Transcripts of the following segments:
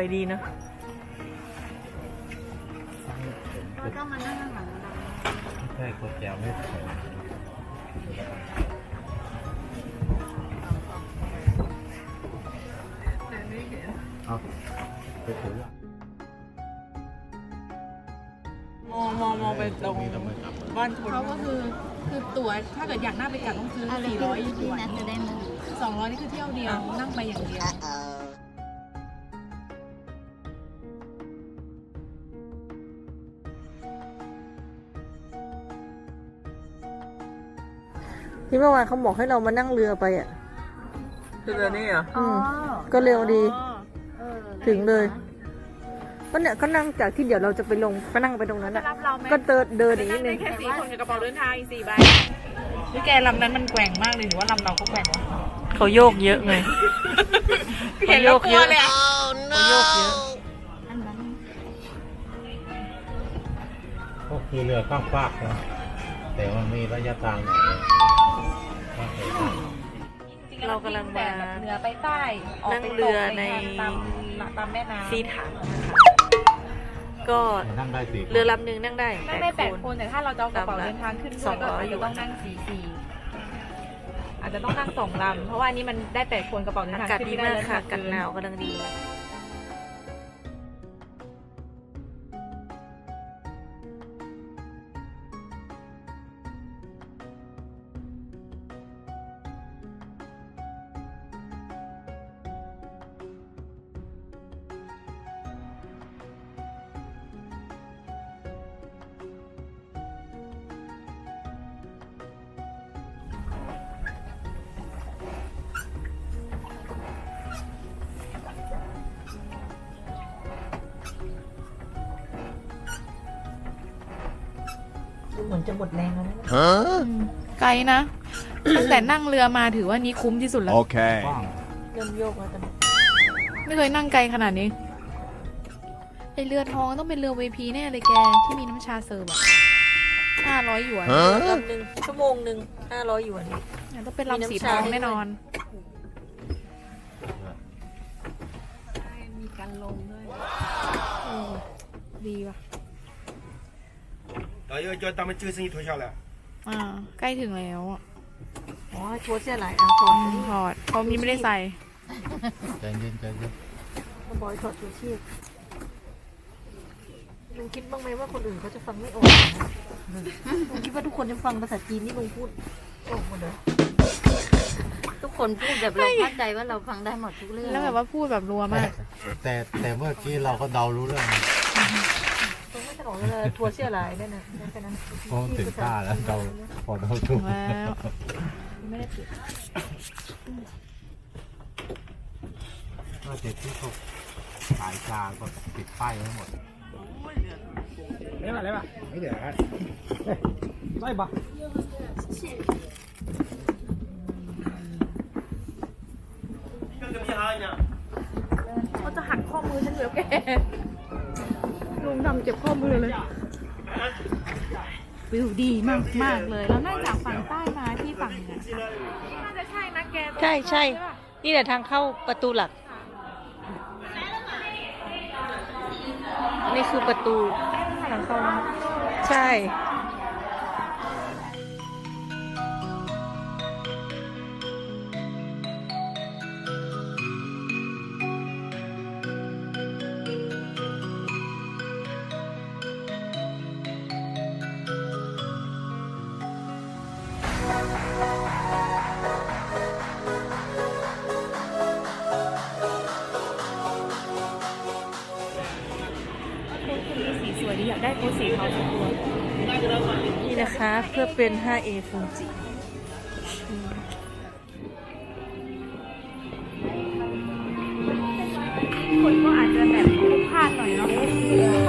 สวยดีนะแล้วก็มานั่งข้างหลังเราไม่ใช่คนแจวไม่ใส่เอาไปถือมองมองมองไปตรงมีทำไมกลับมาบ้านชนเขาก็คือคือตั๋วถ้าเกิดอยากนั่งไปกลับต้องซื้อเอาเลย400หที่ยวนนัดจะได้มา200นี่คือเที่ยวเดียวนั่งไปอย่างเดียว ที่เมื่อวานเขาบอกให้เรามานั่งเรือไปอะ คือเรือนี่เหรออืมก็เร็วดี เออถึงเลย ก็เนี่ยก็นั่งจากที่เดี๋ยวเราจะไปลงก็นั่งไปตรงนั้นอะ รับเราไหมก็เดินเดินอีกนินั่ดงนึได้งแค่สี่คนกับกระเป๋าเดินทางอีกสี่ใบนี่แกลำนั้นมันแกว่งมากเลยหรือว่าลำเราก็แกว่งวะเขาโยกเยอะไงเห็นแล้วกลัวเลยอะเขาโยกเยอะอันนั้นก็คือเรือข้ามฟากนะแต่มันมีระยะทางไหนข้ามไปได้ เรากำลังมาแบบเหนือไปใต้ออกไปนั่งเรือในตามตามแม่น้ำซีถังนะคะก็แต่นั่งได้สี่คนเรือลำหนึ่งนั่งได้นั่งได้แปดคนแต่ถ้าเราจะเอากระเป๋าลำละเดินทางขึ้นสด้อวยงร้อยก็อาจจะต้องนั่งสี่สี่อาจจะต้องนั่งสองลำเพราะว่าอันนี้มันได้แปดคนกระเป๋าเดินอาทางกาศขึ้นดีไม่ได้มากแล้วค่ะหกันหนาวกำลังดี เหมือนจะหมดแรงแล้วนะไกลนะ ตั้งแต่นั่งเรือมาถือว่านี้คุ้มที่สุดแล้ว Okay. กว้างเริ่มโยกแล้วตอนนี้ไม่เคยนั่งไกลขนาดนี้ไอเรือทองต้องเป็นเรือ VP แน่เลยแก ที่มีน้ำชาเสิร์ฟอะห้าร้อยหยวนลำหนึ่งชั่วโมงหนึ่งห้าร้อยหยวนต้องเป็นลำสีทองแน่นอน มีการลงด้วยดีว่ะ 老爷叫他们这个生意脱下来。 อ่า ใกล้ถึงแล้วอ่ะ อ๋อชัวร์เสียหลายอ่ะถอด อืมถอดเพราะมีไม่ได้ใส่ ใจเย็นใจเย็น มาบอยถอดชูชีพลุงคิดบ้างไหมว่าคนอื่นเขาจะฟังไม่ออกนะลุงคิดว่าทุกคนจะฟังภาษาจีนที่ลุงพูดออกหมดเลย ทุกคนพูดแบบเราเข้าใจว่าเราฟังได้หมดทุกเรื่อง แล้วแบบว่าพูดแบบรัวมาก แต่แต่เมื่อกี้เราก็เดารู้เรื่องนะ ของทัวร์เชี่ยหลายเนี่ยนะแค่นั้นเพราะมันถึตาแล้วเราพอเราถูกแล้วไม่ได้ติดก็เด็ดที่ถูกขายจางก็ปิดป้ายไว้หมดเลี้ยบะเลี้ยบะไม่เดือดไล่บะเขาจะหักข้อมือฉันเหลือแก ลุงดำเจ็บข้อมือเลย วิวดีมากมากๆเลย แล้วนั่งจากฝั่งใต้มาที่ฝั่งเหนือค่ะน่าจะใช่นะแกใช่ใช่ นี่แหละทางเข้าประตูหลัก นี่คือประตูทางเข้านะใช่ ได้โคสีเทาสักตัวนี่นะคะเพื่อเป็น 5A ฟูจิคนก็อาจจะแบบพลุกพล่าดหน่อยเนาะ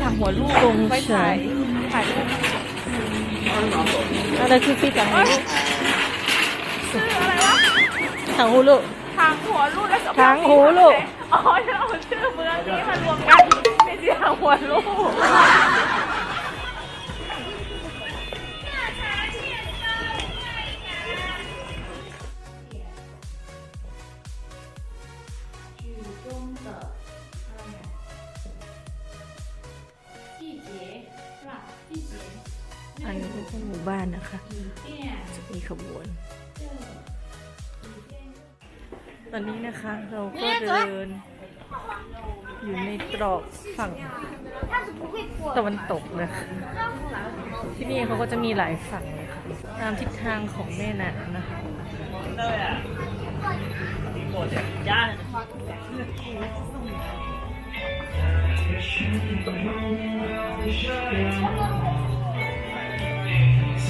อยากซื้อสีถังหัวลูกลงไว้ถ่ายถ่ายรูปอะไรคือซีจังฮูชื่ออะไรวะจังฮูลุถทางหัวลูกและสทางหูลูก อ๋อจะเอาชื่อเมืองนี้มารวมกันเป็นเสียงหัวลูก อันนี้ไม่ใช่หมู่บ้านนะคะ จะมีขบวน ตอนนี้นะคะเราก็เดิน อยู่ในตรอกฝั่งตะวันตกนะคะ ที่นี่เขาก็จะมีหลายฝั่งเลยค่ะตามทิศทางของแม่น้ำนะคะ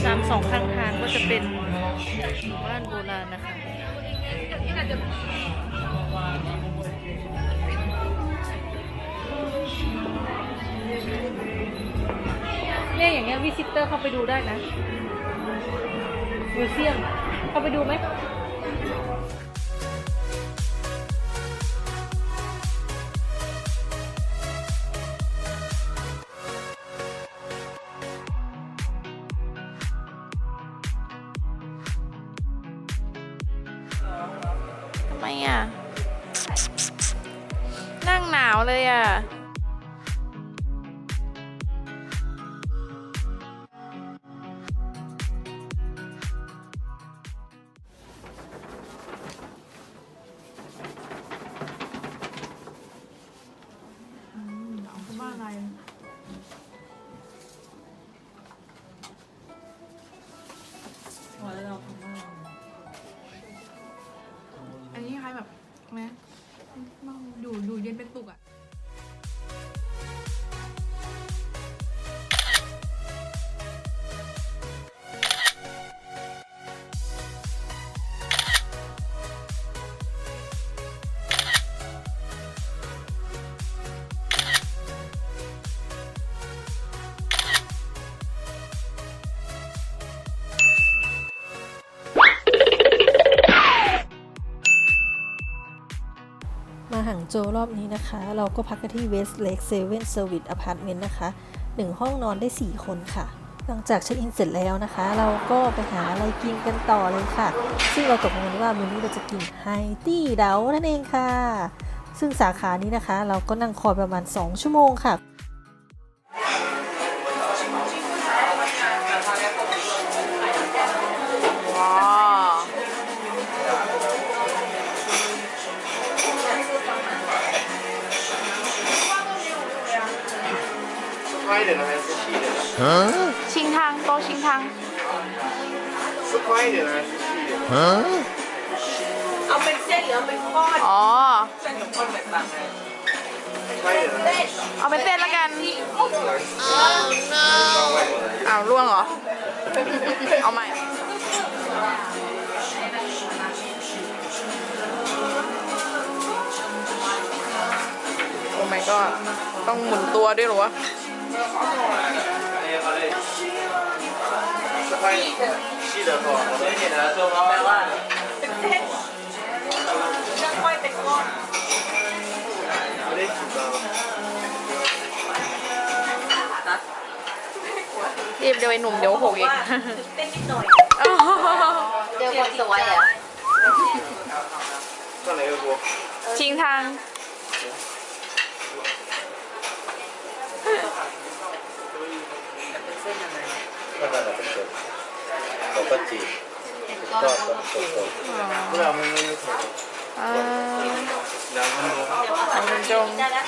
ตามสองข้างทางก็จะเป็นหมู่บ้านโบราณนะคะเนี่ยอย่างเงี้ยวิซิเตอร์เข้าไปดูได้นะมิวเซียมเข้าไปดูไหม อะ นั่งหนาวเลยอะ โจรอบนี้นะคะ เราก็พักกันที่ West Lake Seven Service Apartment นะคะ 1 ห้องนอนได้ 4 คนค่ะ หลังจากเช็คอินเสร็จแล้วนะคะ เราก็ไปหาอะไรกินกันต่อเลยค่ะ ซึ่งเราตกลงกันว่ามื้อนี้เราจะกินไฮตี้เดานั่นเองค่ะ ซึ่งสาขานี้นะคะ เราก็นั่งคอยประมาณ 2 ชั่วโมงค่ะ ชิงทางโตะชิงทางเอาเป็นเส้นหรือเอาเป็นก้อนอ๋อ เส้นกับก้อนแตกต่างกันเอาเป็นเส้นแล้วกันอ้าวล่วงเหรอ เอาใหม่ โอ้ my god ต้องหมุนตัวด้วยเหรอวะ เป็นเส้นแล้วค่อยเป็นก้อนรีบเดี๋ยวไอ้หนุ่มเดี๋ยวหกอีกว่าตื่นเต้นนิดหน่อยเจอคนสวยเหรอชิงทาง ก็นั่นแหละเป็นเด็กเขาก็จีบก็ต้องโตๆเราไม่ไม่ถูกอ่าดังมันรู้เอาเป็นจงได้แล้